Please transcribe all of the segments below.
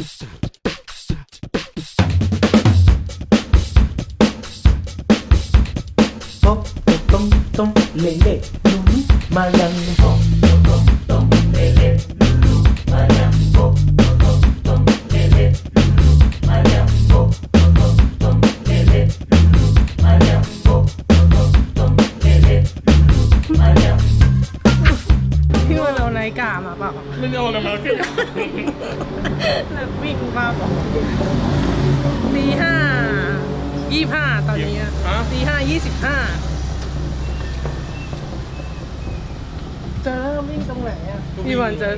ต้มต้มต้มเละเละะพี่วันจะ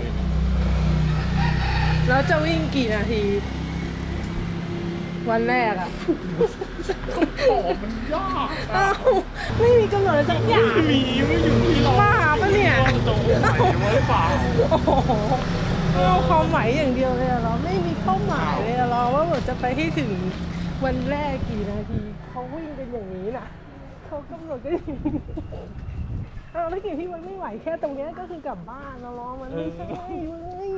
แล้วจะวิ่งกี่นาที วันแรกอะโอ้มันยากเอ้าไม่มีกำหนดสักอย่าง ไม่มีไม่อยู่ที่เราบ้าปะเนี่ยตรงไหนไว้เปล่าโอ้โหเอาความหมายอย่างเดียวเลยอะเราไม่มีเป้าหมายเลยอะเราว่าแบบจะไปให้ถึงวันแรกกี่นาทีเขาวิ่งกันอย่างนี้นะเขากำหนดกันอย่างนี้ เอาแล้วกี่ที่มันไม่ไหวแค่ตรงเนี้ยก็คือกลับบ้านนะล้อมันไม่ใช่เว้ย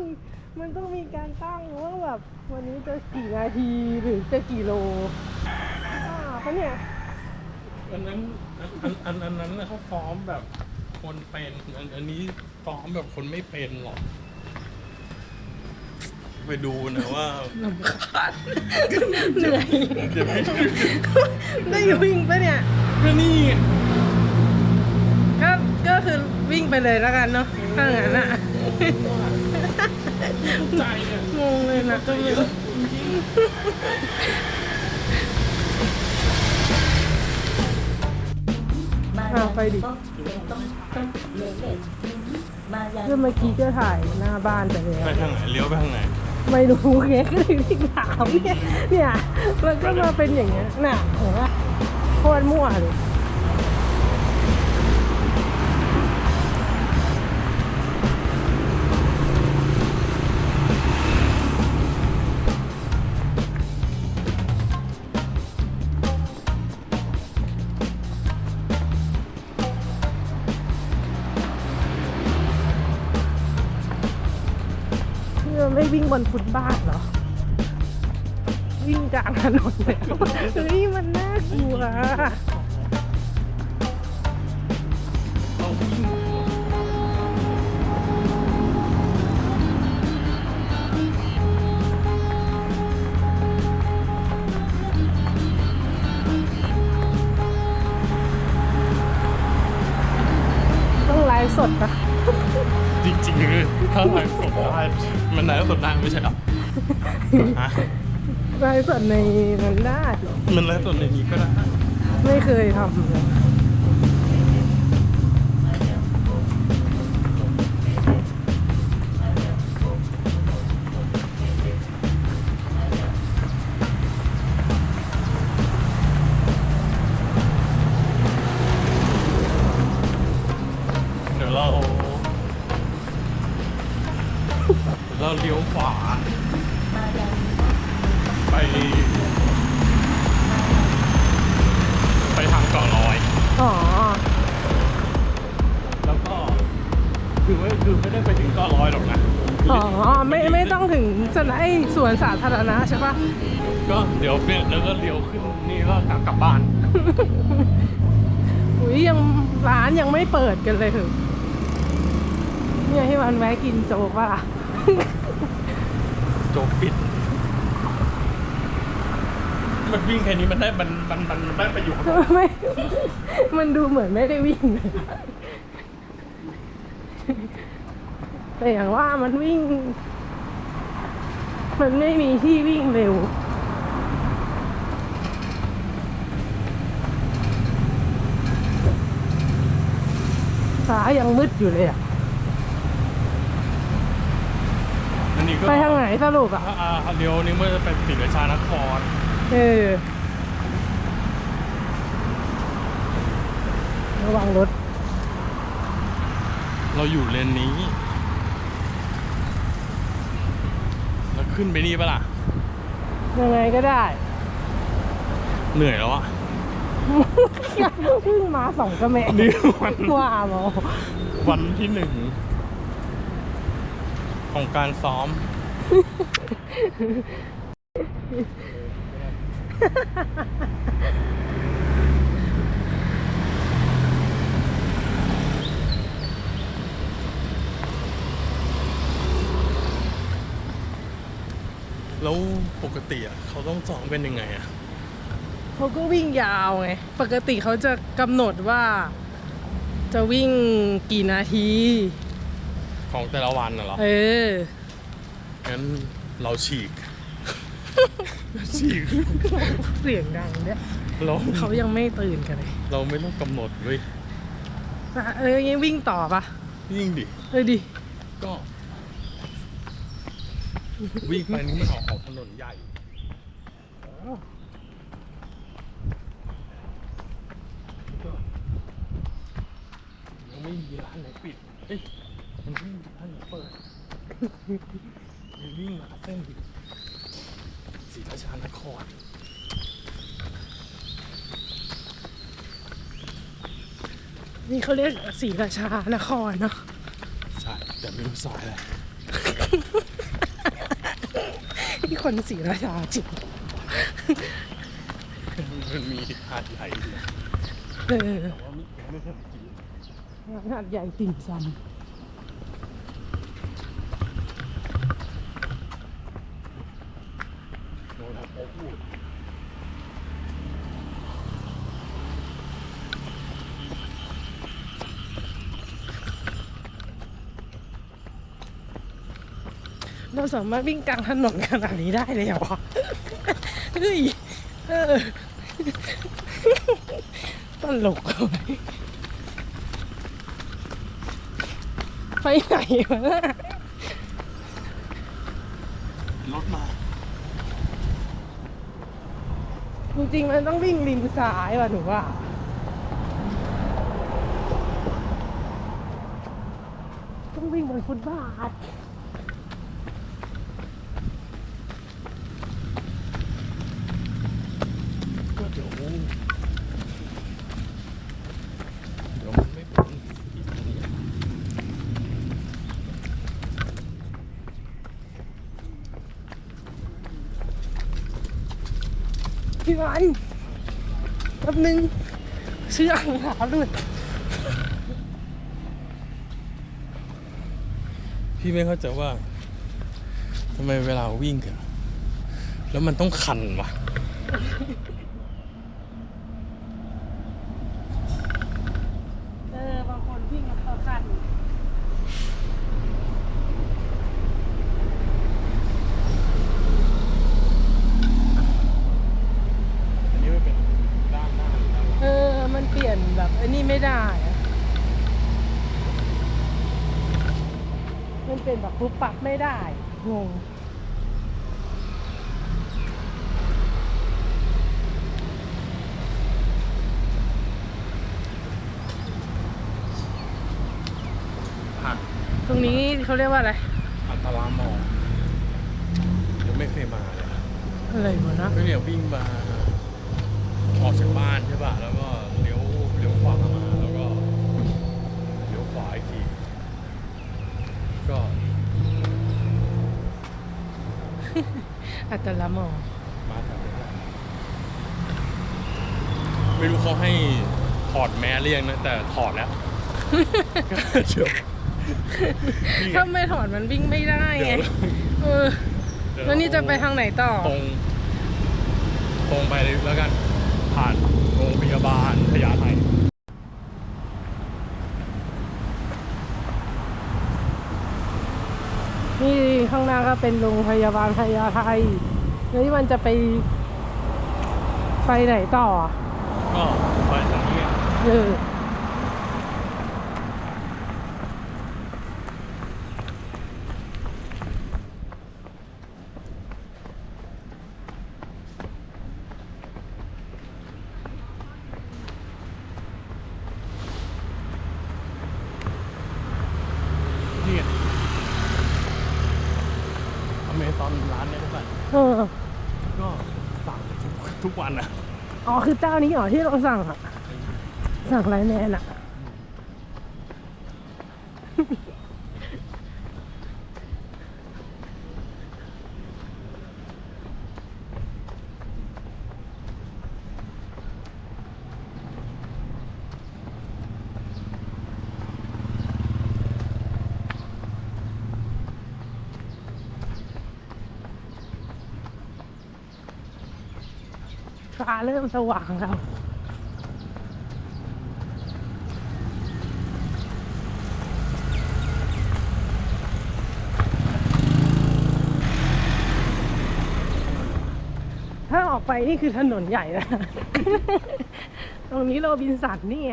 มันต้องมีการตั้งว่าแบบวันนี้จะกี่นาทีหรือจะกี่โลอ่าเพราะเนี่ย อันนั้นอันอันอันนั้นน่ะเขาซ้อมแบบคนเป็นอันอันนี้ซ้อมแบบคนไม่เป็นหรอก ไปดูนะว่าลำคาญเหนื่อยเดี๋ยวไม่ได้วิ่งปะเนี่ย ก็นี่ไง ก็ก็คือวิ่งไปเลยแล้วกันเนาะถ้างั้นอะใจเนี่ยงงเลยนะก็ไม่อ่าไปดิก็เมื่อกี้ก็ถ่ายหน้าบ้านไปแล้ว ไปทางไหนเลี้ยวไปทางไหน ไม่รู้ไงก็เลยที่ถามเนี่ยเนี่ยมันก็มาเป็นอย่างเงี้ยน่ะเห็นปะโคตรมั่วเลย งบนฟุตบาทเหรอ วิ่งกลางถนนเลยเฮ้ยมันน่ากลัวต้องไลฟ์สดปะ ดได้ไม่ใช่เหรอฮะไลฟ์สดในนั้นได้ มันไลฟ์สดในนี้ก็ได้ ไม่เคยทำเลย เราเลี้ยวขวาไป ไปทางเกาะลอย อ๋อ แล้วก็คือไม่คือไม่ได้ไปถึงเกาะลอยหรอกนะอ๋อ ไม่ไม่ต้องถึงสนไอสวนสาธารณะใช่ปะก็เดี๋ยวเนี่ยแล้วก็เลี้ยวขึ้นนี่ก็กลับกลับบ้าน อุ้ยยังร้านยังไม่เปิดกันเลยเหรอเนี่ยให้มันแวะกินโจ๊กป่ะล่ะโจกปิด มันวิ่งแค่นี้มันได้มันมันมันมันได้ประโยชน์ ไม่ มันดูเหมือนไม่ได้วิ่งเลยแต่อย่างว่ามันวิ่ง มันไม่มีที่วิ่งเร็วฟ้ายังมืดอยู่เลยอะ อั นนี้ก็ไปทางไหนสรุปอะอ่าอ่าเลี้ยวนี่เมื่อจะไปศรีราชานครเออระวังรถ เราอยู่เลนนี้แล้วขึ้นไปนี่ปะล่ะ ยังไงก็ได้ เหนื่อยแล้วอะเพิ่งมาสองกระแมนี่วันว่าหมอวันที่หนึ่ง ของการซ้อม แล้วปกติอะเขาต้องซ้อมเป็นยังไงอะ เขาก็วิ่งยาวไง ปกติเขาจะกำหนดว่า จะวิ่งกี่นาที ของแต่ละวันน่ะเหรอเออ งั้นเราฉีก ฉีก เสียงดังเนี่ยเราเขายังไม่ตื่นกันเลยเราไม่ต้องกำหนดเว้ยอะเออยังวิ่งต่อปะยิ่งดิเออดิก็ วิ่งไปนี่มันออกออกถนนใหญ่ก็ยังไม่มีร้านไหนปิดเอ้ย มันไม่มีร้านไหนเปิดมันวิ่งมาเส้นศรีราชานครนี่เขาเรียกศรีราชานครเนาะใช่ แต่ไม่รู้ซอยอะไรนี่คนศรีราชาจริงมันมีหาดใหญ่อยู่นะเออแต่ว่าไม่ไม่เคยกินขนาดใหญ่ติ่มซโดนโอ้โหำเรา สามารถวิ่งกลางถนนขนาดนี้ได้เลยเหรอเฮ้ยเออตลกเลยไปไหนวะน่ะรถมาจริงๆมันต้องวิ่งริมซ้ายว่ะหนูว่า ต้องวิ่งบนฟุตบาท ก็เดี๋ยวเดี๋ยวมันไม่เป็นอีกทีอะ พี่วันแป๊บนึงเสื้อหาหลุดพี่ไม่เข้าใจว่าทำไมเวลาวิ่งกันแล้วมันต้องคันวะ เออบางคนวิ่งกับเขาคัน อันนี้มันเป็นด้านหน้าหรือด้านหลัง เออ มันเปลี่ยน แบบไอ้นี่ไม่ได้อะมันเปลี่ยนแบบปุ๊บปับไม่ได้งงผ่านตรงนี้เขาเรียกว่าอะไร อัตรามองยังไม่เคยมาเลยอะไรวะนะ ก็เนี่ยวิ่งมาออกจากบ้านใช่ป่ะ แล้วก็เลี้ยวเลี้ยวขวามา แล้วก็เลี้ยวขวาอีกที ก็ อัตละหมอมาแถวนี้แหละไม่รู้เขาให้ถอดแมสเรียงนะ แต่ถอดแล้วก็เดี๋ยวนี่ไงถ้าไม่ถอดมันวิ่งไม่ได้ไงเดี๋ยวเออ เดี๋ยแล้วนี่จะไปทางไหนต่อ ตรง ตรงไปเลยแล้วกัน ผ่านโรงพยาบาลพญาไท นี่ข้างหน้าก็ เป็นโรงพยาบาลพญาไทแล้วนี่มันจะไปไปไหนต่ออะก็ไปทางนี้ เออ นี่ไงอเมซอนร้านเนี้ทุกวัน เออ ก็สั่งทุกทุกวันอะ อ๋อ คือเจ้านี้เหรอที่เราสั่งอะสั่งไรแนนอะ ฟ้าเริ่มสว่างแล้วถ้าออกไปนี่คือถนนใหญ่นะ ตรงนี้โรบินสันนี่ไง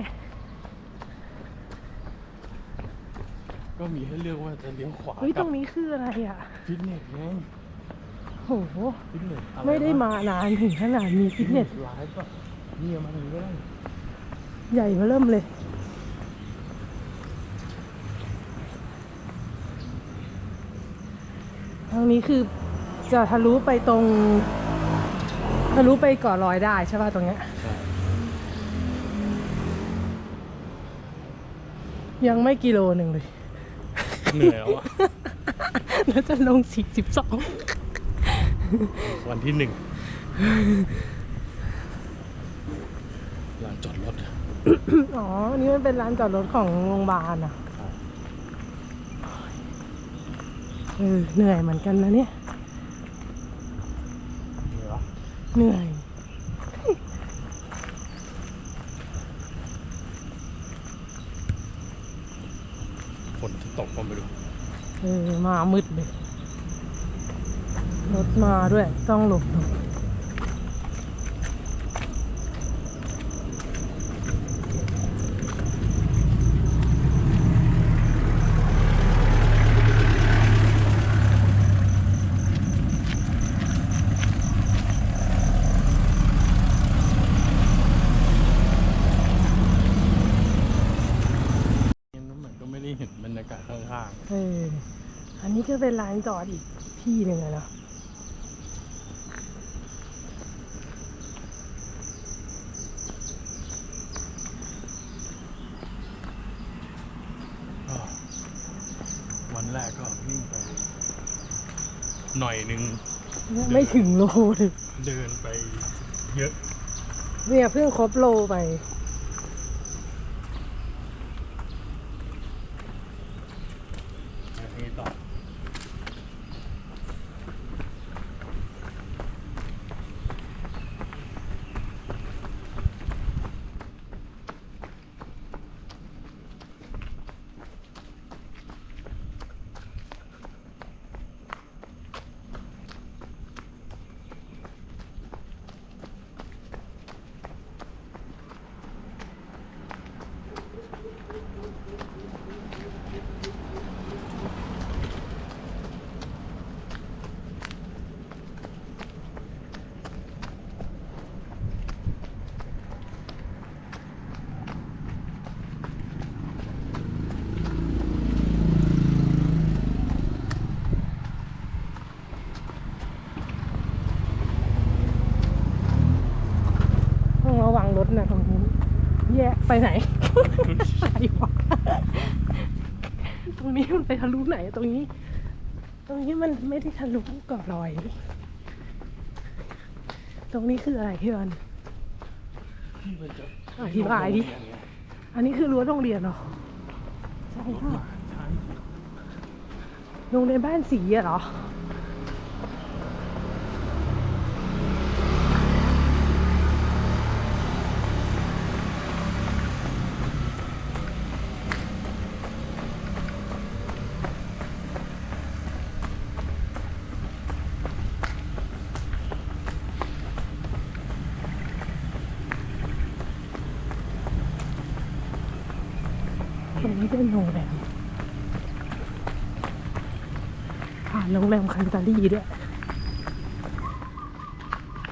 ก็มีให้เลือกว่าจะเลี้ยวขวาเฮ้ย ตกัรงนี้คืออะไรอะ ฟิตเนสไง โห ฟิตเนสอะไรไม่ได้วะมานานถึงขนาดมีฟิตเนสไลฟ์ป่ะเนี่ยมาถึงก็ได้ใหญ่มาเริ่มเลย ทางนี้คือจะทะลุไปตรง ทะลุไปเกาะลอยได้ใช่ป่ะตรงเนี้ย ใช่ยังไม่กิโลหนึ่งเลย เหนื่อยแล้วอะ แล้วจะลงสี่สิบสอง วันที่หนึ่งลานจอดรถ อ๋อ นี่มันเป็นร้านจอดรถของโรงพยาบาลอะเออเหนื่อยเหมือนกันนะเนี่ย เหนื่อยปะเหนื่อยฝนจะตกก็ไม่รู้ เออ มามืดเลยรถ มาด้วย ต้องหลบหลบยังเหมือนก็ไม่ได้เห็นบรรยากาศข้างเออ อันนี้ก็เป็นร้านจอดอีกที่หนึ่งอะเนาะ ๆก็วันแรกก็วิ่งไป หน่อยนึงไม่ถึงโลเลยเดินไปเยอะ เนี่ยเพิ่งครบโลไป นะตรงนี้แยกไปไหน อะไรวะตรงนี้มันไปทะลุไหนตรงนี้ ตรงนี้มันไม่ได้ทะลุกาะลอย ตรงนี้คืออะไรพี่บอลที่มันอธิบายดิอันนี้คือรั้วโรงเรียนเหรอใช่ค่ะโรงเรียนบ้านสีเหรอ ตรงนี้เป็นโรงแรม ผ่านโรงแรมคัน ตาลีด้วย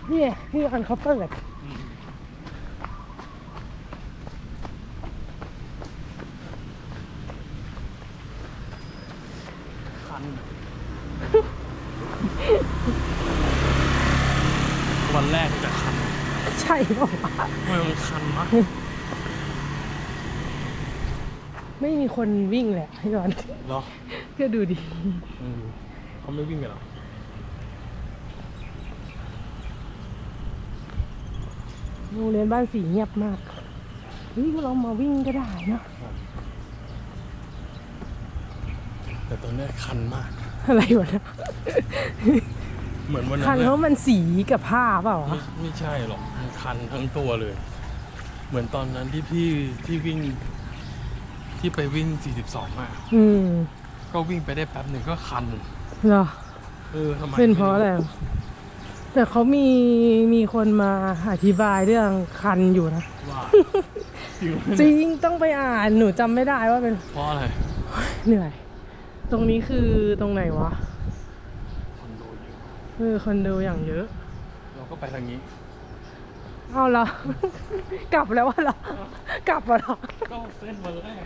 เนี่ยพี่อันเขาเปิดคันวันแรกจะคันใช่เปล่าวะทำไมมันคันมะไม่มีคนวิ่งแหละพี่บอลเหรอก็ดูดีอืม เขาไม่วิ่งกันเหรอโรงเรียนบ้านสีเงียบมากเฮ้ยเรามาวิ่งก็ได้เนอะแต่ตอนนี้คันมาก อะไรวะเนะเหมือนวันนั้คันนเขาเลยมันสีกับผ้าเปล่าไม่วะไม่ใช่หรอกมันคันทั้งตัวเลย เหมือนตอนนั้นที่พี่ที่วิ่ง ที่ไปวิ่ง 42อะอืม ก็วิ่งไปได้แป๊บหนึ่งก็คันเหรอเออทำไมเป็นเพราะอะไรวะแต่เขามีมีคนมาอธิบายเรื่องคันอยู่นะว่าจริงไหมจริงต้องไปอ่านหนูจำไม่ได้ว่าเป็นเพราะอะไรเหนื่อย ตรงนี้คือตรงไหนวะคอนโดเยอะเออคอนโดอย่างเยอะ เราก็ไปทางนี้เอาละกลับแล้ววะเหรอกลับแล้วเหรอก็เส้นวันแรก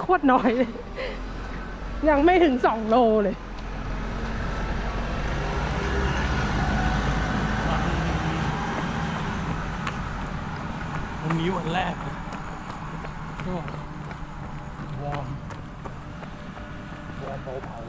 โคตรน้อยเลย ยังไม่ถึงสองโลเลย วันนี้วันแรกนะก็วอร์มวอร์มเบาๆ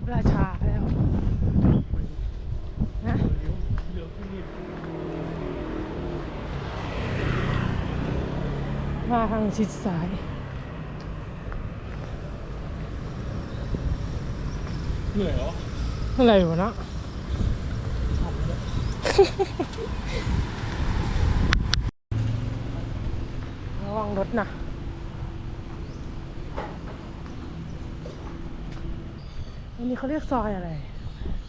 เทียบราชาแล้วนะมาทางชิดซ้ายเหนื่อยเหรออะไรวะเนะระวังรถนะ อันนี้เขาเรียกซอยอะไร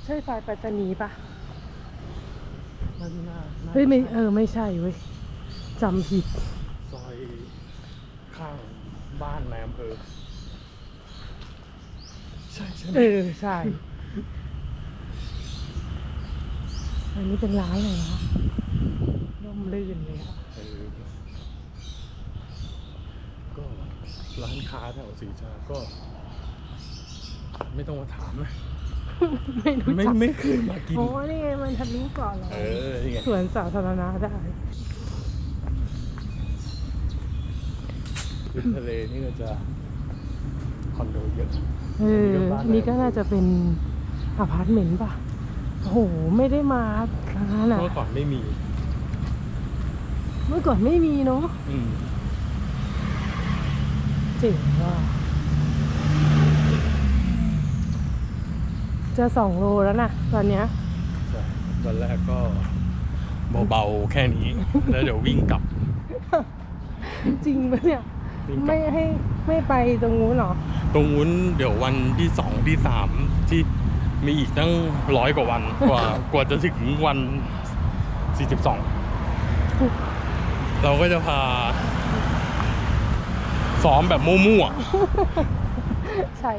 ใช่ซอยไปรษณีย์ปะน่าจะน่าน่าเฮ้ยไม่เออไม่ใช่เว้ยจำผิด ซอยข้างบ้านนายอำเภอใช่ใช่ไหมเออใช่ อันนี้เป็นร้านอะไรวะร่มลื่นเลยอะเออก็ร้านค้าแถวสีชาก็ ไม่ต้องมาถามนะ ไม่รู้ไม่จักไม่เคยมากิน โอ้นี่ไงมันทะลุก่อนเหรอเออนี่ไงสวนสาธารณะได้ริมทะเลนี่ก็จะคอนโดเยอะ เออ อันนี้ก็น่าจะเป็นอพาร์ตเมนต์ป่ะ โอ้โห ไม่ได้มาร้านอะเมื่อก่อนไม่มี เมื่อก่อนไม่มีเนาะอืมเจ๋งว่ะ จะสองโลแล้วนะตอนเนี้ยใช่วันแรกก็เบาๆแค่นี้ แล้วเดี๋ยววิ่งกลับ จริงปะเนี่ย วิ่งกลัไม่บให้ไม่ไปตรงนู้นเหรอ ตรงนู้นเดี๋ยววันที่สองที่สามที่มีอีกตั้งร้อยกว่าวัน กว่ากว่าจะถึงวันสี่สิบสองเราก็จะพา ซ้อมแบบมั่วใช่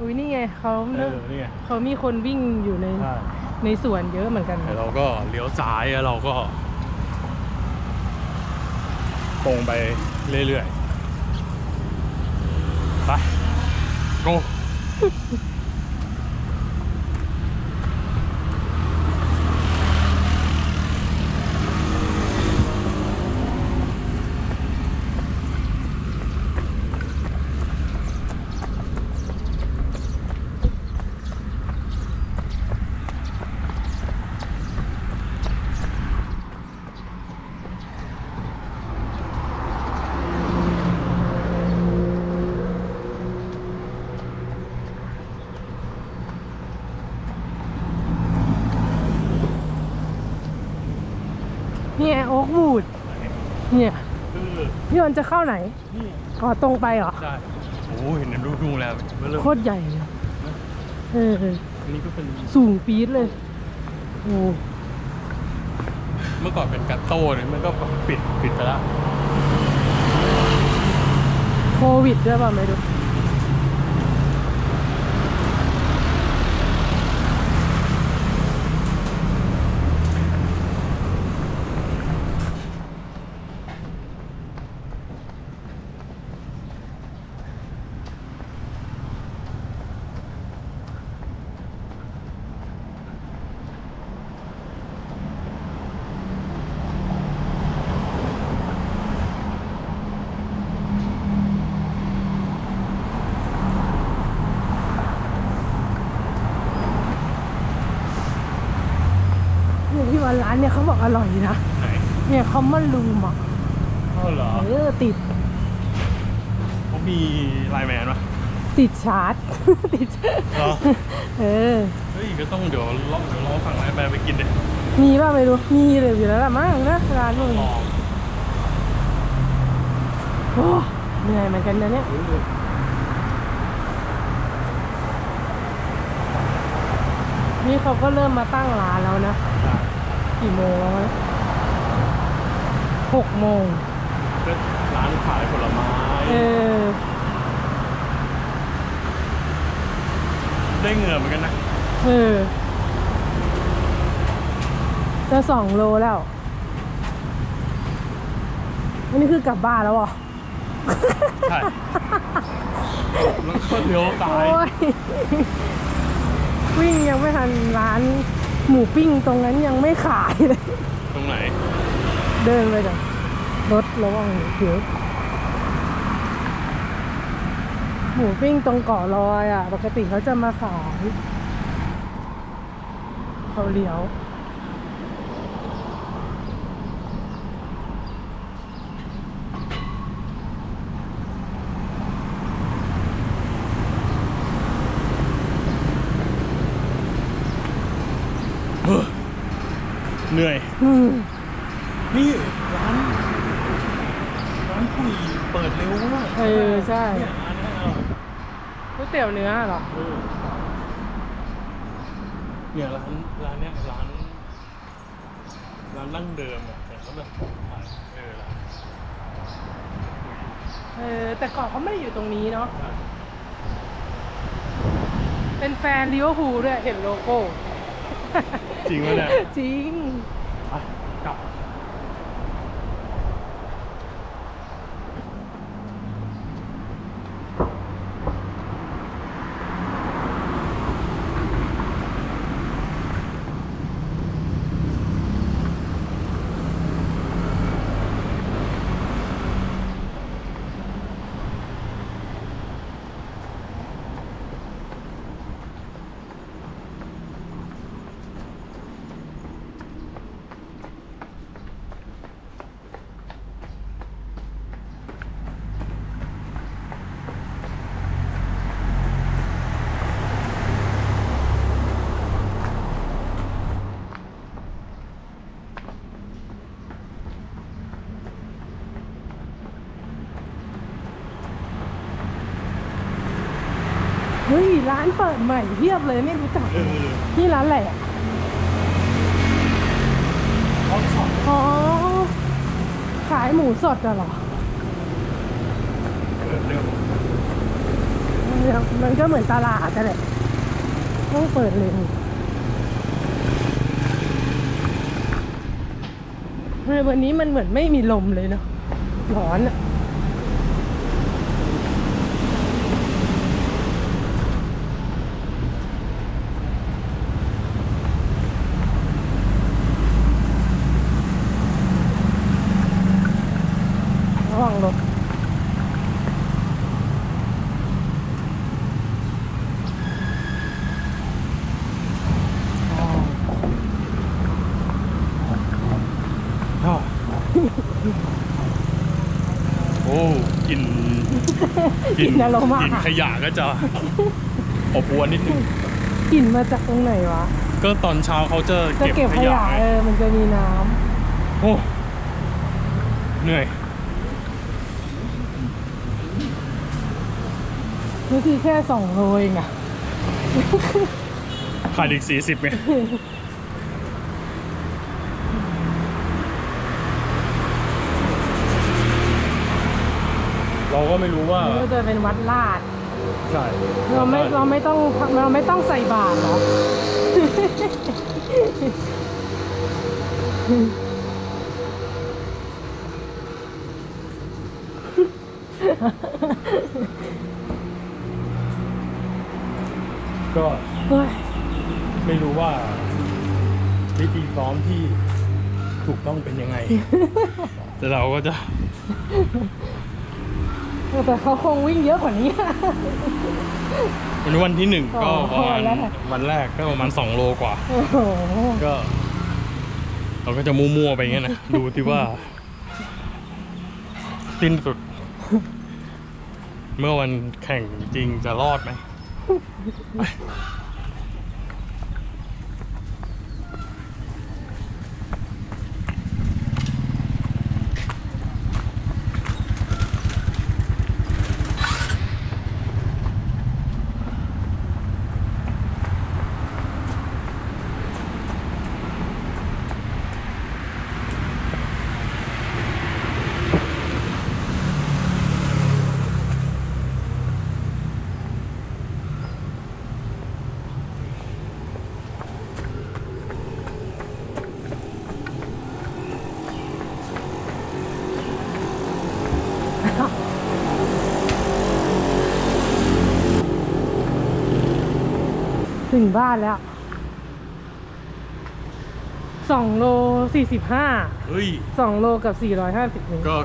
อุ้ยนี่ไงเขาๆเออนี่ไงเขามีคนวิ่งอยู่ในใช่ในสวนเยอะเหมือนกันแต่เราก็เลี้ยวซ้ายแล้วเราก็ ตรงไปเรื่อยๆไป กวูดเนี่ยคือพี่วันจะเข้าไหนนี่อ๋อตรงไปเหรอใช่โอ้เห็นดูดูแล้วเริ่มโคตรใหญ่เลยเอออันนี้ก็เป็นสูงปี๊ดเลยโอ้มมื่อก่อนเป็นกัตโต้เนี่ยมันก็ปิดปิดไปแล้วโควิดด้วยป่ะไม่รู้ วันร้านเนี่ยเขาบอกอร่อยนะ ไหนเนี่ยคอมมอนรูมอะเออเหรอเออติดเขามีไลน์แมนปะ ติดชาร์จ ติดเหรอ เออ เฮ้ยก็ต้องเดี๋ยวลองเดี๋ยวลองสั่งไลน์แมนไปกินเด็มีป่ะไม่รู้ มีเลยอยู่แล้วล่ะมั้งนะร้านมึงลองโอ้เหนื่อยเหมือนกันนะเนี่ยนี่เขาก็เริ่มมาตั้งร้านแล้วนะ กี่โมงแล้ววะหกโมงก็ร้านขายผลไม้เออ ได้เงินเหมือนกันนะเออ จะสองโลแล้วอันนี้คือกลับบ้านแล้วเหรอใช่แล้วก็เลี้ยวซ้าย โอ้ยวิ่งยังไม่ทันร้าน หมูปิ้งตรงนั้นยังไม่ขายเลย ตรงไหน เดินไปจ้ะรถระวังเดี๋ยวหมูปิ้งตรงเกาะลอยอะ ปกติเขาจะมาขายเขาเลี้ยว เหนื่อยอืมนี่ร้านร้านคุยเปิดเร็วมากเออใช่ เนี่ยร้านเนี้ยเอาก๋วยเตี๋ยวเนื้อเหรอ เออเนี่ยร้านร้านเนี้ยร้านร้านดั้งเดิมอะแต่เขาแบบขายเออร้านเออ แต่ก่อนเขาไม่ได้อยู่ตรงนี้เนาะ เป็นแฟนลิเวอร์พูลด้วย เห็นโลโก้ จริงวะเนี่ย จริง ร้านเปิดใหม่เพียบเลยไม่รู้จักเออนี่ร้านอะไรอะห้องช็อปอ๋อ ขายหมูสดอะเหรอเปิดเร็วมันก็เหมือนตลาดนั่นแหละต้องเปิดเร็วเฮ้ยวันนี้มันเหมือนไม่มีลมเลยเนาะร้อนอะระวังรถ อ้าวโอ้กลิ่น กลิ่นอโรมากลิ่นขยะก็จะอบอวนนิดนึงกลิ่นมาจากตรงไหนวะ ก็ตอนเช้าเขาจะจะเก็บเก็บขขยะยะไงเออมันจะมีน้โอ้เหนื่อยำนี่คือแค่สองโลเองอะขาดอีกสี่สิบไง ไม่รู้ว่าก็จะเป็นวัดลาด ใช่เราไม่เราไม่ต้องเราไม่ต้องใส่บาตรเหรอ ก็เฮ้ยไม่รู้ว่า วิธีซ้อมที่ถูกต้องเป็นยังไง แต่เราก็จะ แต่เขาคงวิ่งเยอะกว่านี้ วันนี้วันที่หนึ่งก็อ๋อประมาณวันแรก วันแรกก็ประมาณสองโลกว่า โอ้โหก็ เราก็จะมั่วๆไปอย่างเงี้ยนะ ดูที่ว่า สิ้นสุด เมื่อวันแข่งจริงจะรอดไหม ถึงบ้านแล้วสองโลสี่สิบห้าเฮ้ย สองโลกับสี่ร้อยห้าสิบเมตรก็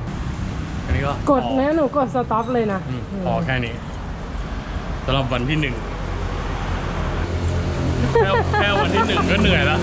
อันนี้ก็กดพอนะหนูกดสต็อปเลยนะอืมพอแค่นี้สำหรับวันที่หนึ่งแค่แค่วันที่หนึ่งก็เหนื่อยแล้ว